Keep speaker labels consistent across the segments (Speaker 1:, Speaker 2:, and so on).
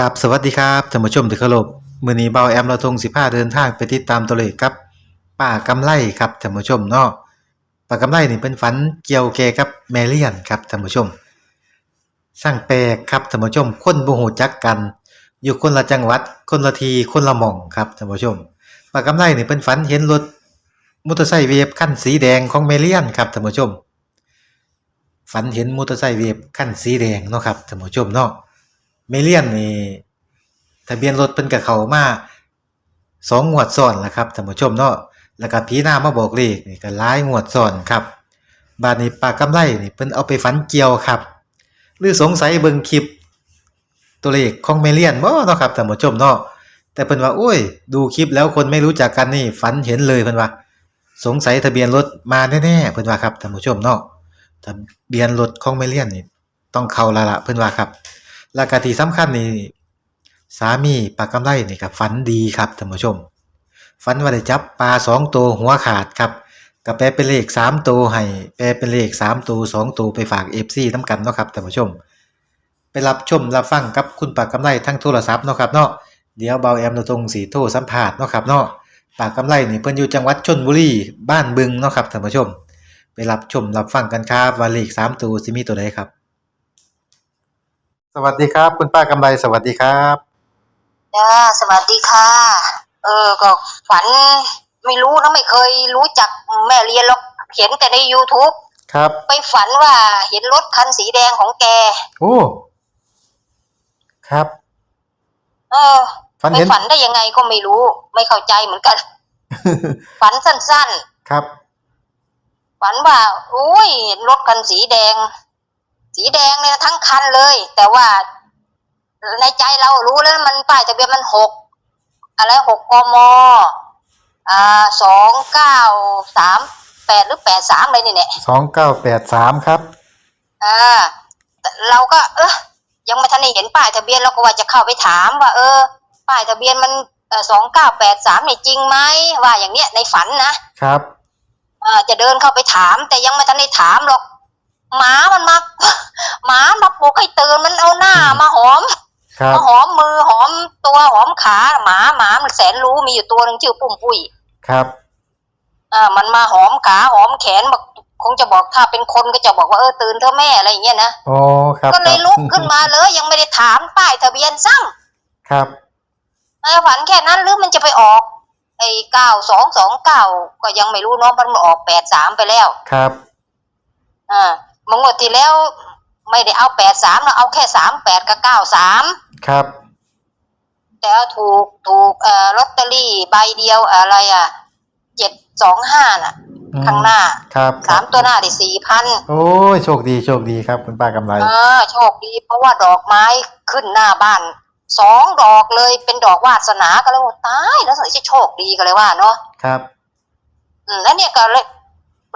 Speaker 1: กับสวัสดีครับท่านผู้ชมที่เคารพมื้อนี้เบาแอมเราทง15 เดินทางไปติดตามตัวเลขครับ ป้ากำไลครับท่านผู้ชมเนาะป้ากำไลนี่เป็นฝันเกี่ยวแก่กับแมเลียนครับท่านผู้ชม สร้างแปลกครับท่านผู้ชม คนบ่ฮู้จักกัน อยู่คนละจังหวัด คนละทีคนละหม่องครับท่านผู้ชมป้ากำไลนี่เป็นฝันเห็นรถมอเตอร์ไซค์เวฟคันสีแดงของแมเลียนครับท่านผู้ชม ฝันเห็นมอเตอร์ไซค์เวฟคันสีแดงเนาะครับท่านผู้ชมเนาะ เมเลียนนี่ทะเบียนรถเพิ่นกับเขามาสองงวดซ้อนแล้วครับท่านผู้ชมเนาะแล้วก็ผีหน้ามาบอกเลขนี่ก็หลายงวดซ้อนครับบาดนี้ปากกำไลนี่เพิ่นเอาไปฝันเกี่ยวครับ หรือสงสัยเบิ่งคลิป ตัวเลขของเมเลียนบ่เนาะครับท่านผู้ชมเนาะแต่เพิ่นว่าโอ้ย ดูคลิปแล้วคนไม่รู้จักกันนี่ฝันเห็นเลยเพิ่นว่า สงสัยทะเบียนรถมาแน่ๆเพิ่นว่าครับท่านผู้ชมเนาะทะเบียนรถของเมเลียนนี่ต้องเข้าละละเพิ่นว่าครับ แล้วก็ที่สำคัญนี่สามีปลากำไลนี่ก็ฝันดีครับท่านผู้ชมฝันว่าได้จับปลาสองตัวหัวขาดครับก็แปลเป็นเลขสามตัวให้แปลเป็นเลขสามตัวสองตัวไปฝากเอฟซีน้ำกันเนาะครับท่านผู้ชม ไปรับชมรับฟังกับคุณปากกำไลทั้งโทรศัพท์เนาะครับเนาะเดี๋ยวเบาแอมเราตรงสีโทรสัมภาษณ์เนาะครับเนาะปากกำไลนี่เพิ่นอยู่จังหวัดชนบุรีบ้านบึงเนาะครับท่านผู้ชม ไปรับชมรับฟังกันครับว่าเลขสามตัวสิมีตัวใดครับ สวัสดีครับ คุณป้ากำไลสวัสดีครับ
Speaker 2: จ้าสวัสดีค่ะ เออ ก็ฝันไม่รู้นะไม่เคยรู้จักแม่เรียนหรอกเห็นแต่ใน YouTube
Speaker 1: ครับ
Speaker 2: ไปฝันว่าเห็นรถคันสีแดงของแก
Speaker 1: โอ้ครับ
Speaker 2: เออ
Speaker 1: ฝัน
Speaker 2: ไป
Speaker 1: เห็น
Speaker 2: ฝันได้ยังไงก็ไม่รู้ ไม่เข้าใจเหมือนกัน ฝันสั้น
Speaker 1: ครับ
Speaker 2: ๆ ฝันว่า อุ้ยเห็นรถคันสีแดง สีแดงเนี่ยทั้งคันเลย แต่ว่าในใจเรารู้แล้วมันป้ายทะเบียนมันหกอะไรหกกมอ่าสองเก้าสามแปดหรือแปดสามอะไรนี่เนี่ย
Speaker 1: สองเก้าแปดสามครับ
Speaker 2: อ่าแต่เราก็ เออยังไม่ทันได้เห็นป้ายทะเบียนเราก็ว่าจะเข้าไปถามว่า เออ ป้ายทะเบียนมันสองเก้าแปดสามเนี่ยจริงไหมว่าอย่างเนี้ยในฝันนะครับอ่าจะเดินเข้าไปถาม แต่ยังไม่ทันได้ถามหรอก หมามันมาหมามาปลุกให้ตื่นมันเอาหน้ามาหอม
Speaker 1: ครับ
Speaker 2: มาหอมมือหอมตัวหอมขาหมาหมามันแสนรู้มีอยู่ตัวหนึ่งชื่อปุ้มปุ้ย
Speaker 1: ครับ
Speaker 2: อ่ามันมาหอมขาหอมแขนบอกคงจะบอกถ้าเป็นคนก็จะบอกว่าเออตื่นเธอะแม่อะไรอย่างเงี้ยนะ
Speaker 1: โอ้ครับ
Speaker 2: ก็เลย
Speaker 1: ครับ
Speaker 2: ลุกขึ้นมาเลย ยังไม่ได้ถามป้ายทะเบียนซ้
Speaker 1: ครับำ
Speaker 2: ไอ้ฝันแค่นั้นหรือมันจะไปออกไอ้เก้าสองสองเก้าก็ยังไม่รู้เนาะมันออกแปดสามไปแล้ว
Speaker 1: ครับ
Speaker 2: อ่าเมื่องวดที่แล้วไม่ได้เอาแปดสามเราเอาแค่สามแปดกับเก้าสาม
Speaker 1: ครับ
Speaker 2: แต่เอาถูกถูกเอ่อลอตเตอรี่ใบเดียวอะไรอะเจ็ดสองห้าน่ะ
Speaker 1: อืม
Speaker 2: ข้างหน้า
Speaker 1: ครับค
Speaker 2: สา
Speaker 1: รั
Speaker 2: ม
Speaker 1: บ
Speaker 2: ตัวหน้าได้สี่พัน
Speaker 1: โอ้ยโชคดีโชคดีครับ คุณป้ากำไล
Speaker 2: อ่าโชคดีเพราะว่าดอกไม้ขึ้นหน้าบ้านสองดอกเลยเป็นดอกวาสนาก็เลยว่าตายแล้วสัยจะโชคดีก็เลยว่าเนาะ
Speaker 1: ครับ
Speaker 2: อืมแล้วเนี่ยก็เลย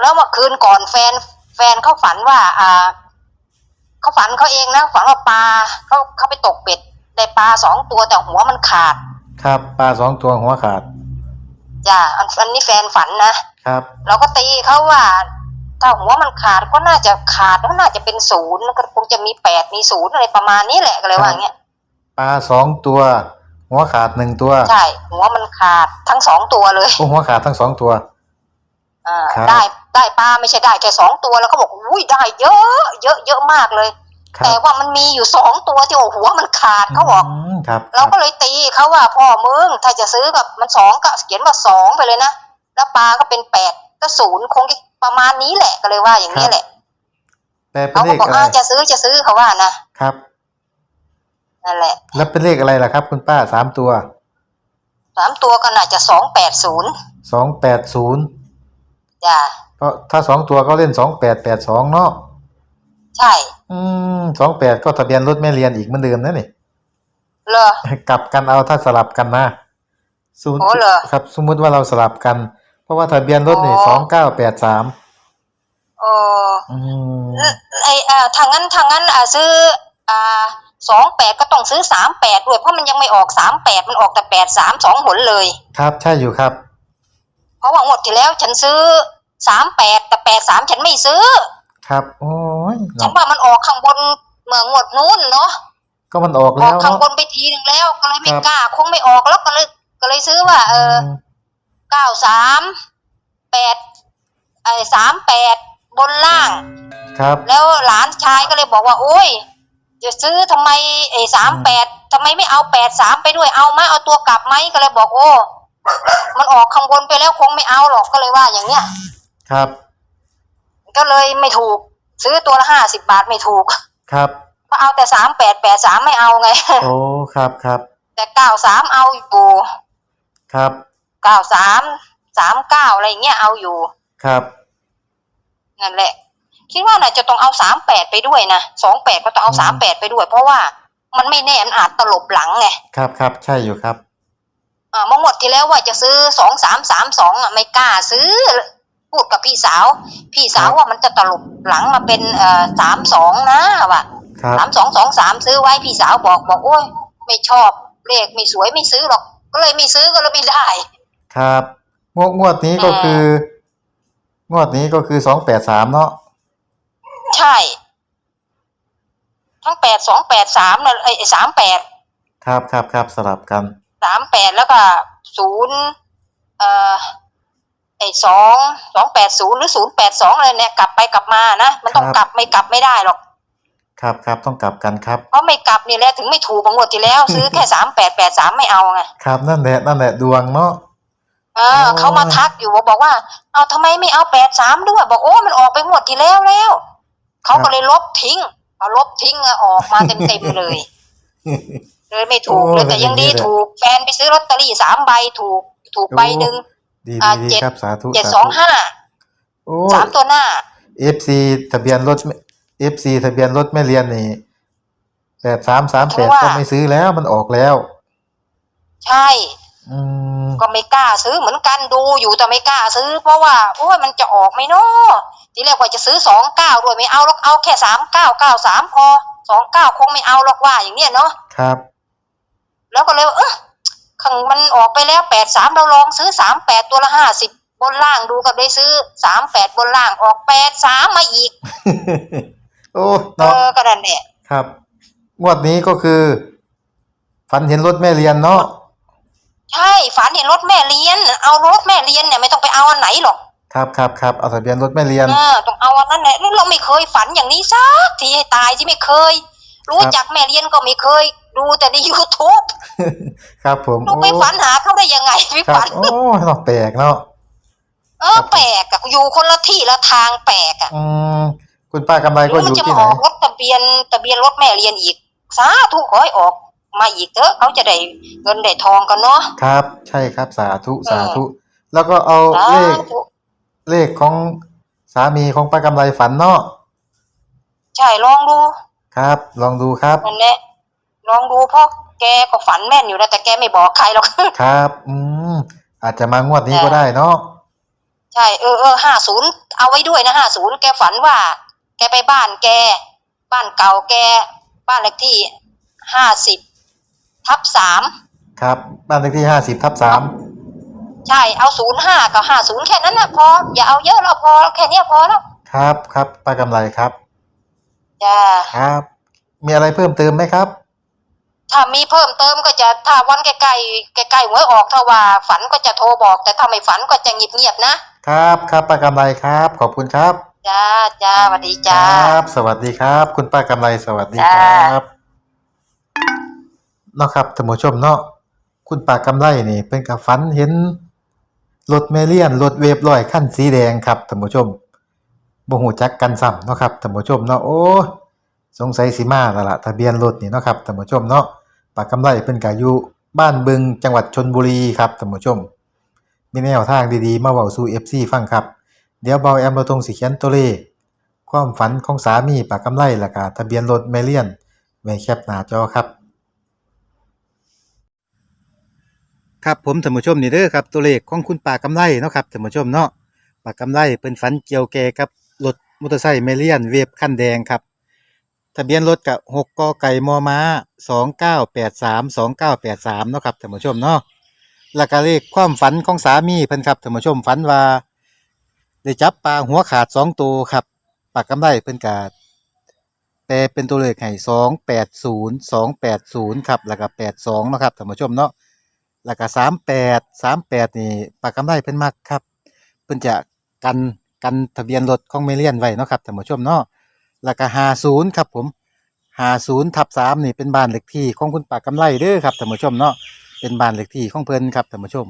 Speaker 2: แล้วเมื่อคืนก่อนแฟน แฟนเขาฝันว่า อ่าเขาฝันเขาเองนะฝันว่าปลาเขาเขาไปตกเป็ดได้ปลาสองตัวแต่หัวมันขาด
Speaker 1: ครับปลาสองตัวหัวขาด
Speaker 2: จ้ะอันอันนี้แฟนฝันนะครับ เราก็ตีเขาว่าถ้าหัวมันขาดก็น่าจะขาดก็น่าจะเป็นศูนย์ก็คงจะมีแปดมีศูนย์อะไรประมาณนี้แหละก็เลยว่าอย่างเงี้ย
Speaker 1: ปลาสองตัว หัวขาดหนึ่งตัว
Speaker 2: ใช่หัวมันขาดทั้งสองตัวเลย
Speaker 1: โอ้หัวขาดทั้งสองตัว
Speaker 2: อ่า
Speaker 1: ครับ
Speaker 2: ได้ได้ปลาไม่ใช่ได้แค่สองตัวแล้วเขาบอกอุ้ยได้เยอะ เยอะเยอะมากเลย
Speaker 1: ครั
Speaker 2: แต่
Speaker 1: บ
Speaker 2: ว่ามันมีอยู่สองตัวที่โอ้หัวมันขาดเขาบอก
Speaker 1: มครับค
Speaker 2: เรา
Speaker 1: รับ
Speaker 2: ก็เลยตีเขาว่าพ่อมึงถ้าจะซื้อกับมันสองก็เขียนว่าสองไปเลยนะแล้วปลาก็เป็นแปดก็ศูนย์คงจะประมาณนี้แหละก็เลยว่าอย่างนี้แหละ
Speaker 1: แปลเป็น
Speaker 2: เขา
Speaker 1: เล
Speaker 2: ก็
Speaker 1: ข
Speaker 2: บอก
Speaker 1: อะไร
Speaker 2: อ่าจะซื้อจะซื้อเขาว่านะครับ นั่นแหละ
Speaker 1: แล้วเป็นเลขอะไรล่ะครับ คุณป้าสามตัว
Speaker 2: สามตัวก็น่าจะสองแปดศูนย์
Speaker 1: สองแปดศูนย์
Speaker 2: จ้ะ
Speaker 1: เพราะถ้าสองตัวก็เล่นสองแปดแปดสองเนาะ
Speaker 2: ใช่
Speaker 1: อืมสองแปดก็ทะเบียนรถแม่เรียนอีกเหมือนเดิมนะนี่
Speaker 2: เหรอ ก
Speaker 1: ลับกันเอาถ้าสลับกันนะสมมุติ
Speaker 2: โอ้เหรอ
Speaker 1: ครับ สมมุติว่าเราสลับกัน เพราะว่าทะเบียนรถนี่
Speaker 2: อ๋
Speaker 1: ส
Speaker 2: อ
Speaker 1: องเก้าแปดสาม
Speaker 2: โอ้
Speaker 1: อืม
Speaker 2: ไออ่าทางนั้นทางนั้นอ่าซื้ออ่าสองแปดก็ต้องซื้อสามแปดด้วยเพราะมันยังไม่ออกสามแปดมันออกแต่แปดสามสองหนเลย
Speaker 1: ครับใช่อยู่ครับ
Speaker 2: เพราะว่าหมดที่แล้วฉันซื้อ สามแปดแต่แปดสามฉันไม่ซื้อ
Speaker 1: ครับ โอ้ย
Speaker 2: ฉัน
Speaker 1: เนาะ
Speaker 2: ว่ามันออกข้างบนเมืองงวดนู้นเนาะ
Speaker 1: ก็ก็มันออก
Speaker 2: อ
Speaker 1: แล้
Speaker 2: อก
Speaker 1: ว
Speaker 2: ข้าง
Speaker 1: เนาะ
Speaker 2: บนไปทีหนึ่งแล้ว ก็เลยไม่
Speaker 1: ครับ
Speaker 2: กล้าคงไม่ออกแล้วก็เลยก็เลยซื้อว่า เออเก้าสามแปดไอ้สามแปดบนล่าง
Speaker 1: ครับ
Speaker 2: แล้วหลานชายก็เลยบอกว่า โอ้ยจะซื้อทำไมไอ้สามแปดทำไมไม่เอาแปดสามไปด้วยเอาไหมเอาตัวกลับไหมก็เลยบอกโอ้ มันออกข้างบนไปแล้วคงไม่เอาหรอกก็เลยว่าอย่างเนี้ย
Speaker 1: ครับ
Speaker 2: ก็เลยไม่ถูก ซื้อตัวละห้าสิบบาทไม่ถูก
Speaker 1: ครับ
Speaker 2: ก็เอาแต่สามแปดแปดสามไม่เอาไง
Speaker 1: โอ้ครับครับ
Speaker 2: แต่เก้าสามเอาอยู่
Speaker 1: ครับ
Speaker 2: เก้าสามสามเก้าอะไรอย่างเงี้ยเอาอยู่
Speaker 1: ครับ
Speaker 2: นั่นแหละ คิดว่าน่าจะต้องเอาสามแปดไปด้วยนะสองแปดก็ต้องเอา
Speaker 1: อื
Speaker 2: สาม
Speaker 1: ม
Speaker 2: แปดไปด้วย เพราะว่ามันไม่แน่มันอาจตลบหลังไง
Speaker 1: ครับครับใช่อยู่ครับ
Speaker 2: อ่าเมื่อหมดที่แล้วว่าจะซื้อสองสามสามสองอะไม่กล้าซื้อ พูดกับพี่สาว พี่สาว
Speaker 1: ครับ
Speaker 2: ว่ามันจะตลบหลังมาเป็นเอ่อสามสองนะว่ะ
Speaker 1: ครับ
Speaker 2: สามสองสองสามซื้อไว้พี่สาวบอกบอกโอ้ยไม่ชอบเลขไม่สวยไม่ซื้อหรอก ก็เลยไม่ซื้อก็เลยไม่ได้
Speaker 1: ครับ งวดงวดนี้ก็
Speaker 2: อ่า
Speaker 1: คือ งวดนี้ก็คือสองแปดสามเนาะ
Speaker 2: ใช่ ทั้งแปดสองแปดสามนะไอ้สามแปด
Speaker 1: ครับครับครับสลับกัน
Speaker 2: สามแปดแล้วก็ศูนย์เอ่อ ไอ้สองสองแปดศูนย์หรือศูนย์แปดสองอะไรเนี่ยกลับไปกลับมานะมันต้อง
Speaker 1: ครับ
Speaker 2: กลับไม่กลับไม่ได้หรอก
Speaker 1: ครับครับต้องกลับกันครับ
Speaker 2: เพราะไม่กลับนี่แหละถึงไม่ถูกบางวดที่แล้ว ซื้อแค่สามแปดแปดสามไม่เอาไง
Speaker 1: ครับนั่นแหละนั่นแหละดวงเนาะ
Speaker 2: เออ
Speaker 1: อ๋อ
Speaker 2: เขามาทักอยู่บอกว่า เอาทำไมไม่เอาแปดสามด้วย บอกโอ้มันออกไปหมดที่แล้วแล้วเขาก็เลยลบทิ้งเอาลบทิ้งอะออกมาเต็มเต็มๆเลย เลยไม่ถูก
Speaker 1: โอ้
Speaker 2: เลยแต่ยังดี
Speaker 1: เป็นอย่างนี้เลย
Speaker 2: ถูกแฟนไปซื้อลอตเตอรี่สามใบถูก ถูกใบหนึ่ง
Speaker 1: ดี
Speaker 2: อ่า
Speaker 1: ดีดี
Speaker 2: เจ็ด
Speaker 1: ครับสาธุ
Speaker 2: เจ็ด
Speaker 1: สา
Speaker 2: สอง
Speaker 1: ธุ
Speaker 2: ห้า
Speaker 1: โอ้
Speaker 2: สามตัวหน้า
Speaker 1: เอฟซีทะเบียนรถเอฟซีทะเบียนรถไม่เรียนนี่แปดสามสามแปดก็ไม่ซื้อแล้วมันออกแล้ว
Speaker 2: ใช่
Speaker 1: อืม
Speaker 2: ก็ไม่กล้าซื้อเหมือนกันดูอยู่แต่ไม่กล้าซื้อ เพราะว่าโอ้ยมันจะออกไหมเนาะทีแรกว่าจะซื้อสองเก้าด้วยไม่เอาหรอกเอาแค่สามเก้าเก้าสามพอสองเก้าคงไม่เอาหรอกว่าอย่างเนี้ยเนาะ
Speaker 1: ครับ
Speaker 2: แล้วก็เลยว่าเออ ขังมันออกไปแล้วแปดสามเราลองซื้อสามแปดตัวละห้าสิบบนล่างดูก็ได้ซื้อสามแปดบนล่างออกแปดสามมาอีก
Speaker 1: โอ้
Speaker 2: เอ
Speaker 1: เนาะ
Speaker 2: อก็นั่นแหละ
Speaker 1: ครับ งวดนี้ก็คือ ฝันเห็นรถแม่เรียนเนาะ
Speaker 2: ใช่ฝันเห็นรถแม่เลี้ยน เอารถแม่เลี้ยนเนี่ยไม่ต้องไปเอาอันไหนหรอก
Speaker 1: ครับครับครับเอาทะเบียนรถแม่เรียน
Speaker 2: เออต้องเอาอันนั้นแหละแล้วเราไม่เคยฝันอย่างนี้สักทีให้ตายที่ไม่เคย รู้จักแม่เลี้ยนก็ไม่เคย ดูแต่ใน YouTube
Speaker 1: ครับผม
Speaker 2: ลูกไปฝันหาเขาได้ยังไงไม่
Speaker 1: ครับ
Speaker 2: ฝัน
Speaker 1: โอ้เนาะแปลกเนาะ
Speaker 2: เออแปลกอะอยู่คนละที่ละทางแปลกอะ
Speaker 1: อืมคุณป้ากำไรก็
Speaker 2: แล้ว
Speaker 1: อ
Speaker 2: มัน
Speaker 1: ยู่
Speaker 2: จะ
Speaker 1: ที่
Speaker 2: มา
Speaker 1: ไหน
Speaker 2: ออกรถทะเบียนทะเบียนรถแม่เรียนอีกสาธุขอให้ออก มาอีกเถอะเขาจะได้เงินได้ทองกันเนาะ
Speaker 1: ครับ ใช่ครับสาธุสาธุ แล้วก็เอา
Speaker 2: สา
Speaker 1: เลข
Speaker 2: ธุ
Speaker 1: เลขของสามีของป้ากำไรฝันเนาะ
Speaker 2: ใช่ลองดู
Speaker 1: ครับ ลองดูครับ
Speaker 2: นั่นแหละ ลองดูเพราะแกก็ฝันแม่นอยู่นะแต่แกไม่บอกใครหรอก
Speaker 1: ครับ อืม อาจจะมางวดนี้
Speaker 2: จ้ะ
Speaker 1: ก็ได้เนาะ
Speaker 2: ใช่ เออเออห้าศูนย์เอาไว้ด้วยนะห้าศูนย์แกฝันว่า แกไปบ้านแก บ้านเก่าแก บ้านเลขที่ห้าสิบทับสาม
Speaker 1: ครับ บ้านเลขที่ห้าสิบทับสาม
Speaker 2: ใช่ เอาศูนย์ห้ากับห้าศูนย์แค่นั้นนะพอ อย่าเอาเยอะเราพอแค่เนี้ยพอแล้ว
Speaker 1: ครับครับป้ากำไรครับ
Speaker 2: จ้า
Speaker 1: ครับ มีอะไรเพิ่มเติมไหมครับ
Speaker 2: ถ้ามีเพิ่มเติมก็จะถ้าวันใกล้ๆใกล้ๆหวยออกถ้าว่าฝันก็จะโทรบอก แต่ถ้าไม่ฝันก็จะเงียบๆนะครับ
Speaker 1: ครับป้ากำไรครับ ขอบคุณครับ
Speaker 2: จ้าจ้าสวัสดี
Speaker 1: ค
Speaker 2: จ้า
Speaker 1: รับ สวัสดีครับ คุณป้ากำไรสวัสดีค
Speaker 2: จ้า
Speaker 1: รับเนาะครับท่านผู้ชมเนาะคุณป้ากำไรนี่เป็นกับฝันเห็นรถเมเลียนรถเวฟลอยขั้นสีแดงครับท่านผู้ชมบ่หูจักกันซ้ำเนาะครับท่านผู้ชมเนาะโอ้ สงสัยสิมาแล้วล่ะทะเบียนรถนี่เนาะครับท่านผู้ชมเนาะปากกำไรเป็นกาอยู่บ้านบึงจังหวัดชนบุรีครับท่านผู้ชม มีแนวทางดีๆ มาเว้าสู่ FC ฟังครับ เดี๋ยวเบาแอมเราตรงสิเขียนตัวเลขความฝันของสามีปากกำไลและกาทะเบียนรถเมเลียนไว้แคปหน้าจอครับ ครับผมท่านผู้ชมนี่เด้อครับตัวเลขของคุณปากกำไลเนาะครับท่านผู้ชมเนาะปากกำไลเป็นฝันเกี่ยวแก่กับรถมอเตอร์ไซค์เมเลียนเวฟคันแดงครับ ทะเบียนรถกับหกกไก่มอม้าสองเก้าแปดสามสองเก้าแปดสามเนาะครับท่านผู้ชมเนาะแล้วก็เลขความฝันของสามีเพิ่นครับท่านผู้ชมฝันว่า ได้จับปลาหัวขาดสองตัวครับปากกำไลเพิ่นกาแปลเป็นตัวเลขให้280 280ครับแล้วก็82เนาะครับท่านผู้ชมเนาะแล้วก็38 38นี่ปากกำไรเพิ่นมักครับ เพิ่นจะกันกันทะเบียนรถของเมเลียนไว้เนาะครับท่านผู้ชมเนาะ แล้วก็50ครับผม50ทับ3นี่เป็นบ้านเลขที่ของคุณปากกำไรเด้อครับท่านผู้ชมเนาะเป็นบ้านเลขที่ของเพิ่นครับท่านผู้ชม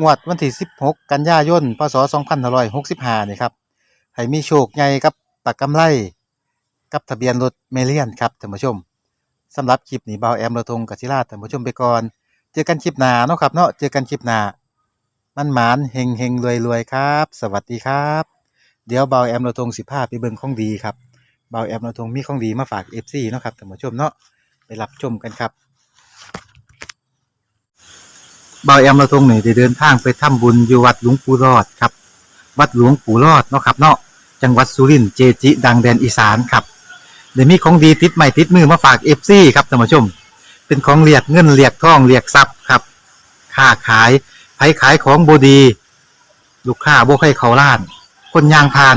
Speaker 1: งวดวันที่16กันยายนพศ2565นี่ครับให้มีโชคใหญ่กับปากกำไรกับทะเบียนรถเมเลียนครับท่านผู้ชมสำหรับคลิปนี้เบาแอมเราทงกับิลาท่านผู้ชมไปก่อนเจอกันคลิปหน้าเนาะครับเนาะเจอกันคลิปหน้ามันหมานเฮงเฮงรวยรวยครับ สวัสดีครับ เดี๋ยวเบาแอมเราทงสิพาไปเบิ่งของดีครับ เบาแอมเราทงมีของดีมาฝาก FC เนาะครับท่านผู้ชมเนาะไปรับชมกันครับเบาแอมเราทงนี่ได้เดินทางไปทำบุญอยู่วัดหลวงปู่รอดครับ วัดหลวงปู่รอดเนาะครับเนาะจังหวัดสุรินทร์เจจิดังแดนอีสานครับเดี๋ยวมีของดีติดใหม่ติดมือมาฝาก FC ครับท่านผู้ชม เป็นของเรียกเงินเรียกทองเรียกทรัพย์ครับค้าขายไผขายของบดี ลูกค้าบ่ให้เขาล้าน คนยางพาน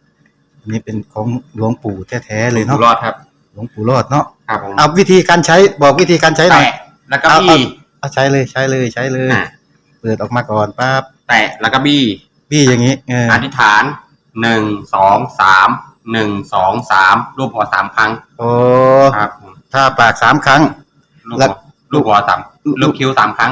Speaker 1: อันนี้เป็นของหลวงปู่แท้ๆเลย
Speaker 3: อยู่
Speaker 1: เนาะ
Speaker 3: รอดครับ
Speaker 1: หลวงปู่รอดเนาะ
Speaker 3: ครับผม
Speaker 1: เอาวิธีการใช้บอกวิธีการใช้หน่อย
Speaker 3: แตะแล้วก็
Speaker 1: เอาเอา
Speaker 3: บี้
Speaker 1: เอาใช้เลยใช้เลยใช้เลย
Speaker 3: อะ
Speaker 1: เปิดออกมาก่อนปั๊บ
Speaker 3: แตะแล้วก็บี้
Speaker 1: พี่อย่างนี้เออ
Speaker 3: อธิษฐานหนึ่งสองสามหนึ่งสองสามรูปหัวสามครั้ง
Speaker 1: โอ้
Speaker 3: ครับผม
Speaker 1: ถ้าปากสามครั้ง
Speaker 3: ลูก
Speaker 1: แล้
Speaker 3: หั
Speaker 1: ว
Speaker 3: วลูกหัวสามลูกคิ้วสามครั้ง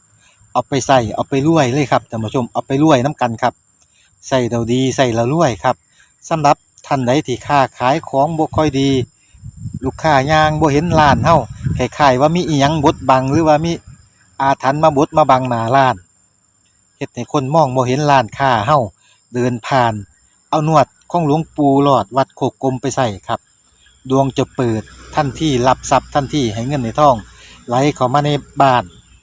Speaker 1: เอาไปใส่เอาไปรวยเลยครับท่านผู้ชมเอาไปรวยน้ำกันครับใส่เราดีใส่เรารวยครับสำหรับท่านใดที่ค้าขายของบ่ค่อยดี ลูกค้ายางบ่เห็นร้านเฮาคล้ายๆว่ามีอีหยังบดบังหรือว่ามีอาถรรพ์มาบดมาบังหน้าร้านเฮ็ดให้คนมองบ่เห็นร้านค้าเฮาเดินผ่าน เอานวดของหลวงปู่หลอดวัดโคกกลมไปใส่ครับ ดวงจะเปิดทันที่รับทรัพย์ทันที่ให้เงินในท้อง ไหลเข้ามาในบ้าน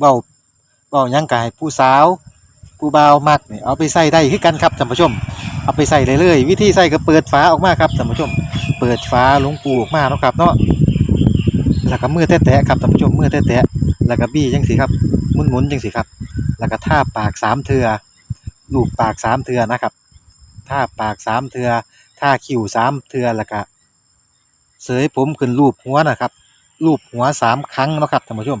Speaker 1: เว้าเว้ายังก็ให้ผู้สาวผู้บ่าวมักนี่ยเอาไปใส่ได้คือกันครับท่านผู้ชม เอาไปใส่เลยเลยวิธีใส่ก็เปิดฝาออกมาครับท่านผู้ชม เปิดฝาหลวงปูออกมาเนาะครับเนาะแล้วก็มือแตะๆครับท่านผู้ชมมือแตะๆแล้วก็บี้จังสิครับหมุนๆจังสิครับ แล้วก็ท่าปากสามเทือลูบปากสามเทือนะครับท่าปากสามเทือท่าคิ้วสามเทือแล้วก็เสยผมขึ้นรูปหัวนะครับรูปหัวสามครั้งนะครับท่านผู้ชม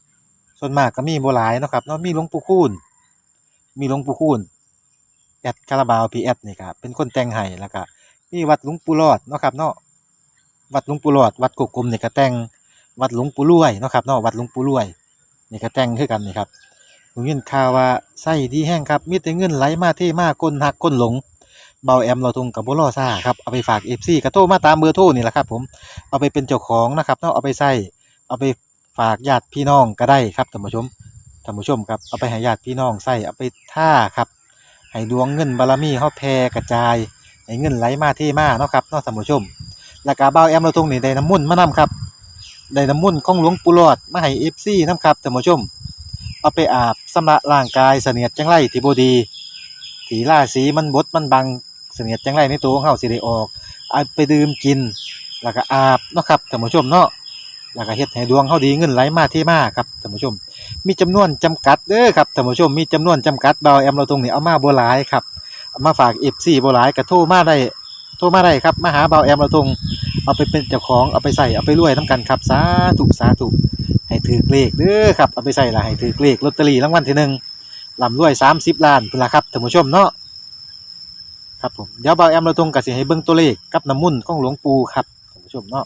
Speaker 1: ส่วนมากก็มีบหลายเนาะครับเนาะมีหลวงปู่คูณมีหลวงปู่คูณแอดคาราบาวพีแอดนี่ครับเป็นคนแต่งให้แล้วก็มีวัดหลวงปู่รอดเนาะครับเนาะวัดหลวงปู่รอด วัดกกกลมนี่ก็แต่งวัดหลวงปู่รวยเนาะครับเนาะวัดหลวงปู่รวยนี่ก็แต่งคือกันนี่ครับผมยินข่าวว่าไส้ดีแห้งครับมีแต่เงินไหลมาเทมาคนหักคนหลงเบาแอมเราทุงกับบ่รอซ่าครับเอาไปฝาก FC ก็โทรมาตามเบอร์โทรนี่แหละครับผมเอาไปเป็นเจ้าของนะครับเนาะเอาไปใส่เอาไป ฝากญาติพี่น้องก็ได้ครับท่านผู้ชมท่านผู้ชมครับเอาไปให้ญาติพี่น้องใส่เอาไปท่าครับ ให้ดวงเงินบารมีเฮาแผ่กระจาย ให้เงินไหลมาเทมาเนาะครับเนาะท่านผู้ชม แล้วก็บ่าแอมเราตรงนี้ได้น้ำมุ่นมานํครับได้น้ำมุ่นของหลวงปู่หลอดมาให้ FC นํครับท่านผู้ชม เอาไปอาบสำระร่างกายเสนียดจังไรที่บดีที่าศีมันบดมันบังเสนียดจังไรในตัวของเฮาสิได้ออกเอาไปดื่มกิน แล้วก็อาบเนาะครับท่านผู้ชมเนาะ แล้วก็เฮ็ดให้ดวงเฮาดีเงินไหลมาเทมาครับท่านผู้ชม มีจำนวนจำกัดเด้อครับท่านผู้ชมมีจำนวนจำกัดเบาแอมเราตรงนี้เอามาบ่หลายครับเอามาฝาก FC บ่หลายก็โทรมาได้โทรมาได้ครับมาหาเบาแอมเราตรงเอาไปเป็นเจ้าของเอาไปใส่เอาไปรวยนํกันครับสาธุสาธุให้ถือเลขเด้อครับเอาไปใส่ละให้ถือเลขลอตเตอรี่รางวัลที่หนึ่งลำรวย30ล้านพุ่นละครับท่านผู้ชมเนาะครับผมเดี๋ยวเบาแอมเราตรงก็สิให้เบิ่งตัวเลขกับน้ำมุ่นของหลวงปู่ครับท่านผู้ชมเนาะ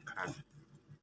Speaker 3: ับ